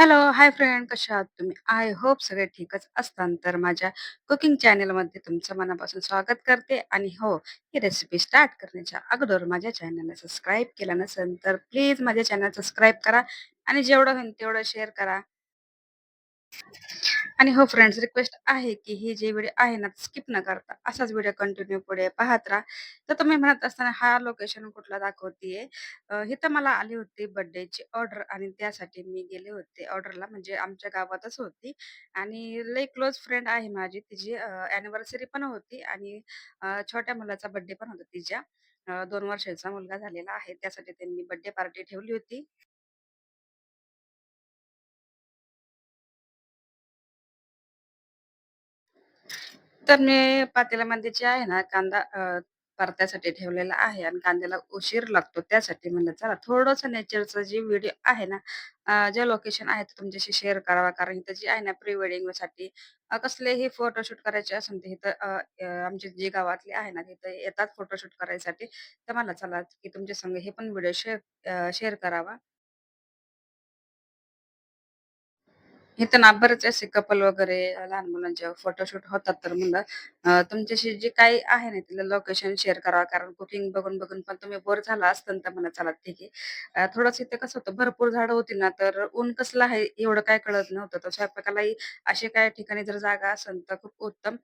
Hello, hi friend कशा आहात तुम्ही? आय होप सगळे ठीकच असताल. तर माझ्या कुकिंग चॅनलमध्ये तुमचं मनापासून स्वागत करते आणि हो, ही रेसिपी स्टार्ट करण्याच्या अगोदर माझ्या चॅनलला सबस्क्राईब केलं नसेल, तर प्लीज माझ्या चॅनल सबस्क्राईब करा आणि जेवढं होईल तेवढं शेअर करा. आणि हो फ्रेंड्स रिक्वेस्ट आहे, की ही जे व्हिडिओ आहे ना, स्किप न करता असाच व्हिडिओ कंटिन्यू पुढे पाहत राहा. तर तुम्ही म्हणत असताना हा लोकेशन कुठला दाखवतीये? हे तर मला आली होती बर्थडेची ऑर्डर आणि त्यासाठी मी गेले होते ऑर्डरला म्हणजे आमच्या गावातच होती आणि लई क्लोज फ्रेंड आहे माझी. तिची अॅनिव्हर्सरी पण होती आणि छोट्या मुलाचा बर्थडे पण होता तिच्या. दोन वर्षाचा मुलगा झालेला आहे. त्यासाठी त्यांनी बर्थडे पार्टी ठेवली होती. तर मी पातेल्यामध्ये जे आहे ना कांदा अ, परतासाठी ठेवलेला आहे आणि कांद्याला उशीर लागतो. त्यासाठी म्हणलं चला थोडंसं नेचरचं जे व्हिडिओ आहे ना, अ, जे लोकेशन आहे ते तुमच्याशी शेअर करावा. कारण इथं जी आहे ना प्री वेडिंगसाठी अ, कसलेही फोटोशूट करायचे असेल तर इथं अ, अ, आमचे जे गावातले आहे ना, तिथं येतात फोटोशूट करायसाठी. तर मला चला की तुमच्या संग हे पण व्हिडिओ शेअर शेअर करावा. इथं ना बरेच असे कपल वगैरे लहान मुलांचे फोटोशूट होतात. तर म्हणलं तुमच्याशी जे काही आहे ना तिथलं लोकेशन शेअर करावं. कारण कुकिंग बघून-बघून पण तुम्ही बोर झाला असतं तर म्हणा चला ठीक आहे. थोडस थोडंसं इथे कसं होतं भरपूर झाडं होती ना, तर ऊन कसलं आहे एवढं काय कळत नव्हतं. तर स्वयंपाकालाही असे काय ठिकाणी जर जागा असेल तर खूप उत्तम.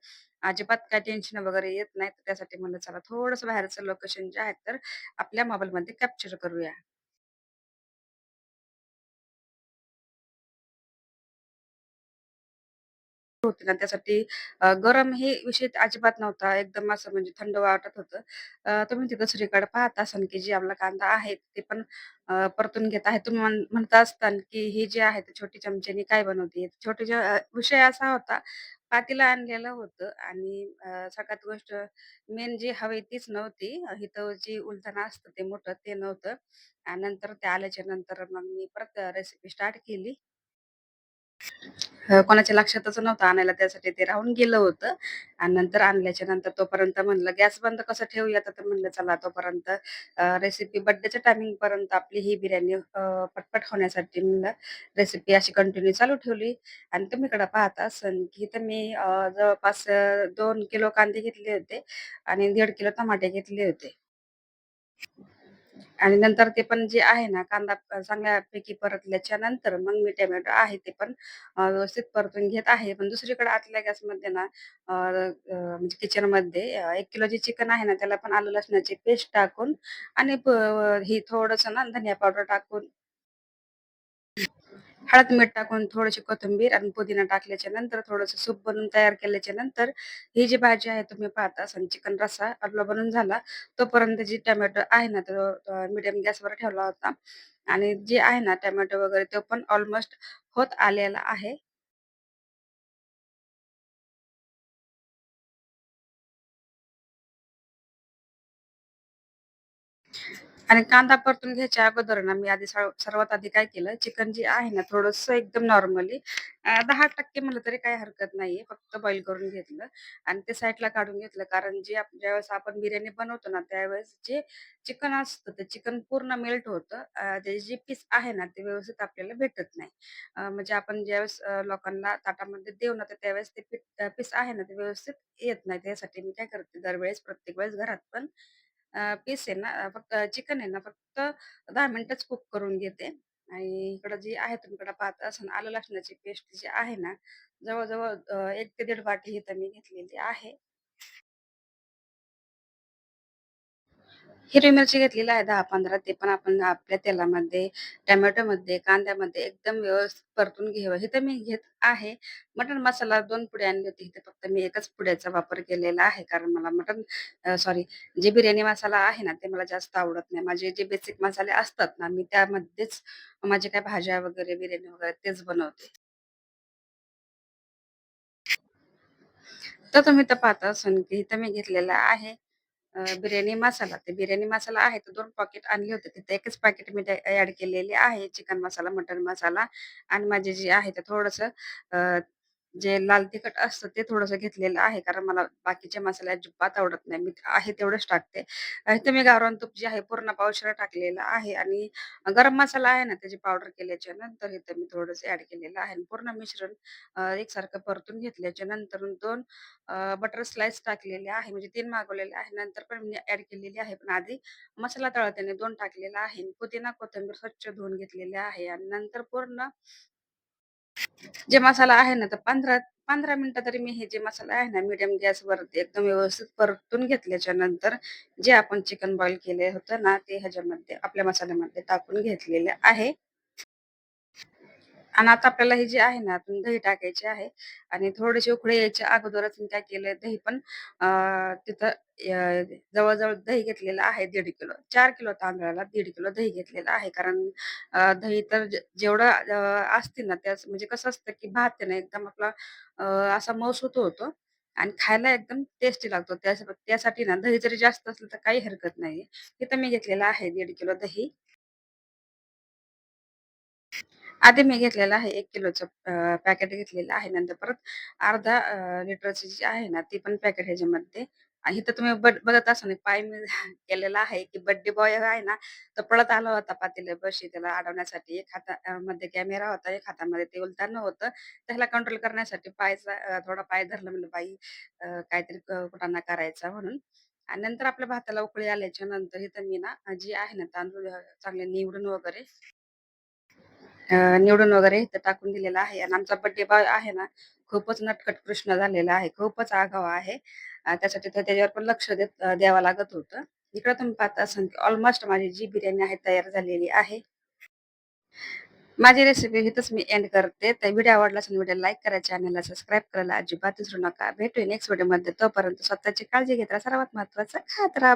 अजिबात काही टेन्शन वगैरे येत नाही. तर त्यासाठी म्हणलं चला थोडंसं बाहेरचं लोकेशन जे आहे तर आपल्या मोबाईलमध्ये कॅप्चर करूया. होते ना त्यासाठी अ, गरम हे विषय अजिबात नव्हता. एकदम असं म्हणजे थंड वाटत होतं. अ, तुम्ही तिथं दुसरीकडे पाहत असाल, की जे आपला कांदा आहे ते पण अ, परतून घेत आहे. तुम्ही म्हण म्हणता असताल, की ही जी आहे ते छोटी चमच्यानी काय बनवते? छोटी अ, विषय असा होता, पातेलं आणलेलं होतं आणि अ, सगळ्यात गोष्ट मेन जी हवी तीच नव्हती. इथं जी उलथनं असतं ते मोठं ते नव्हतं. आणि नंतर ते आल्याच्यानंतर मग मी परत रेसिपी स्टार्ट केली. कोणाच्या लक्षातच नव्हतं आणायला त्यासाठी ते राहून गेलं होतं. आणि नंतर आणल्याच्या नंतर तोपर्यंत म्हणलं गॅस बंद कसं ठेवूया तर म्हणलं चला तोपर्यंत रेसिपी बर्थडेच्या टायमिंगपर्यंत आपली ही बिर्याणी पटपट होण्यासाठी म्हणलं रेसिपी अशी कंटिन्यू चालू ठेवली. आणि तुम्ही इकडं पाहता असाल की इथं मी जवळपास दोन किलो कांदे घेतले होते आणि दीड किलो टमाटे घेतले होते. आणि नंतर ते पण जे आहे ना कांदा चांगल्यापैकी परतल्याच्या नंतर मग मी टोमॅटो आहे ते पण व्यवस्थित परतून घेत आहे. पण दुसरीकडे आतल्या गॅसमध्ये ना म्हणजे किचनमध्ये अ, 1 किलो जे चिकन आहे ना त्याला पण आलं लसणाची पेस्ट टाकून आणि प ही थोडंसं ना धनिया पावडर टाकून हळद, मीठ टाकून थोडीशी कोथिंबीर आणि पुदिना टाकल्याच्या नंतर थोडंसं सूप बनवून तयार केल्याच्यानंतर ही जी भाजी आहे तुम्ही पाहता असाल चिकन रस्सा आपला बनून झाला. तोपर्यंत जी टोमॅटो आहे ना तो मिडियम गॅसवर ठेवला होता आणि जे आहे ना टोमॅटो वगैरे तो पण ऑलमोस्ट होत आलेला आहे. आणि कांदा परतून घ्यायच्या अगोदर ना, मी आधी सर्वात आधी काय केलं, चिकन जे आहे ना, थोडस एकदम नॉर्मली अ, 10% म्हटलं तरी काही हरकत नाहीये. फक्त बॉईल करून घेतलं आणि ते साईडला काढून घेतलं. कारण जे ज्यावेळेस आपण बिर्याणी बनवतो ना, त्यावेळेस जे चिकन असतं, ते चिकन पूर्ण मेल्ट होतं. त्याचे जे पीस आहे ना, ते व्यवस्थित आपल्याला भेटत नाही. म्हणजे आपण ज्यावेळेस लोकांना ताटामध्ये देऊ ना, तर त्यावेळेस ते पीस आहे ना, ते व्यवस्थित येत नाही. त्यासाठी मी काय करते दरवेळेस, प्रत्येक वेळेस घरात पण पीस आहे ना, फक्त चिकन आहे ना, फक्त दहा मिनिटच कुक करून घेते आणि इकडं जी आहे तुम्ही पाहत असं आलं लसणाची पेस्ट जी आहे ना, जवळ-जवळ अ, 1 ते दीड वाटी इथं मी घेतलेली आहे. हिरवी मिरची घेतलेली आहे 10-15 ते पण आपण आपल्या तेलामध्ये, टोमॅटोमध्ये, कांद्यामध्ये एकदम व्यवस्थित परतून घ्यावं. तर मी घेत आहे मटण मसाला दोन पुड्या आणली होती. इथे फक्त मी एकच पुड्याचा वापर केलेला आहे. कारण मला मटण सॉरी जे बिर्याणी मसाला आहे ना, ते मला जास्त आवडत नाही. माझे जे बेसिक मसाले असतात ना, मी त्यामध्येच माझे काही भाज्या वगैरे, बिर्याणी वगैरे तेच बनवते. तर तुम्ही तर पाहता असाल की इथं मी घेतलेला आहे बिर्याणी मसाला. ते बिर्याणी मसाला आहे तर दोन पॉकेट आणले होते. तिथे एकच पॅकेट मी ॲड केलेले आहे चिकन मसाला, मटन मसाला आणि माझे जे आहे ते थोडंसं जे लाल तिखट असतं ते थोडंसं घेतलेलं आहे. कारण मला बाकीचे मसाले अजिबात आवडत नाही. मी आहे तेवढंच टाकते. अ, इथे मी गावरान तूप जे आहे पूर्ण पावशेर टाकलेलं आहे आणि गरम मसाला आहे ना त्याची पावडर केल्याच्यानंतर इथं मी थोडंसं ऍड केलेलं आहे पूर्ण मिश्रण एकसारखं परतून घेतल्याच्या नंतर दोन बटर स्लाइस टाकलेले आहे. म्हणजे तीन मागवलेले आहे. नंतर पण मी ऍड केलेली आहे. पण आधी मसाला तळत्याने दोन टाकलेला आहे. पुदिना, कोथिंबीर स्वच्छ धुवून घेतलेले आहे आणि नंतर पूर्ण जे मसाला आहे ना, तर 15 15 मिनिटं तरी मी हे जे मसाला आहे ना, मीडियम गॅसवर एकदम व्यवस्थित परतून घेतल्याच्या नंतर जे आपण चिकन बॉईल केले होतं ना, ते ह्याच्यामध्ये आपल्या मसाल्यामध्ये टाकून घेतलेले आहे. आणि आता आपल्याला हे जे आहे ना, आपण दही टाकायचे आहे आणि थोडेसे उकळे यायच्या अगोदरच मी काय केलंय, दही पण तिथं जवळजवळ दही घेतलेलं आहे दीड किलो. चार किलो तांदळाला दीड किलो दही घेतलेलं आहे. कारण दही तर जेवढं असते ना, त्याच म्हणजे कसं असतं, की भात ना, एकदम आपला असा मऊसूत होतो आणि खायला एकदम टेस्टी लागतो. त्यासाठी ना, दही जरी जास्त असलं तर काही हरकत नाहीये. तर मी घेतलेलं आहे दीड किलो दही. आधी मी घेतलेलं आहे एक किलोचं पॅकेट घेतलेलं आहे. नंतर परत अर्धा लिटरची जी आहे ना, ती पण पॅकेट ह्याच्यामध्ये आणि इथं तुम्ही बघत असाल पाय मी केलेला आहे, की बर्थडे बॉय आहे ना, तो पळत आला होता पातेल्यापाशी त्याला अडवण्यासाठी. एक हाता मध्ये कॅमेरा होता, एक हातामध्ये ते उलताना होतं. त्याला कंट्रोल करण्यासाठी पायचा थोडा पाय धरला म्हणजे "बाई काहीतरी क कुटाणा करायचा" म्हणून. आणि नंतर आपल्या भाताला उकळी आल्याच्यानंतर इथं मी ना, जी आहे ना तांदूळ चांगले निवडून वगैरे निवडून वगैरे इथं टाकून दिलेला आहे आणि आमचा बर्थडे बॉय आहे ना, खूपच नटकट कृष्ण झालेला आहे. खूपच आगावा आहे. त्यासाठी तर त्याच्यावर पण लक्ष देत द्यावं लागत होतं. इकडं तुम्ही पाहता असाल की ऑलमोस्ट माझी जी बिर्याणी आहे तयार झालेली आहे. माझी रेसिपी इथंच मी एंड करते. तर व्हिडिओ आवडला असेल व्हिडिओ लाईक करा, चॅनलला सबस्क्राईब करायला अजिबात विसरू नका. भेटू नेक्स्ट व्हिडिओमध्ये. तोपर्यंत स्वतःची काळजी घेत राहा. सर्वात महत्वाचं खात राहा.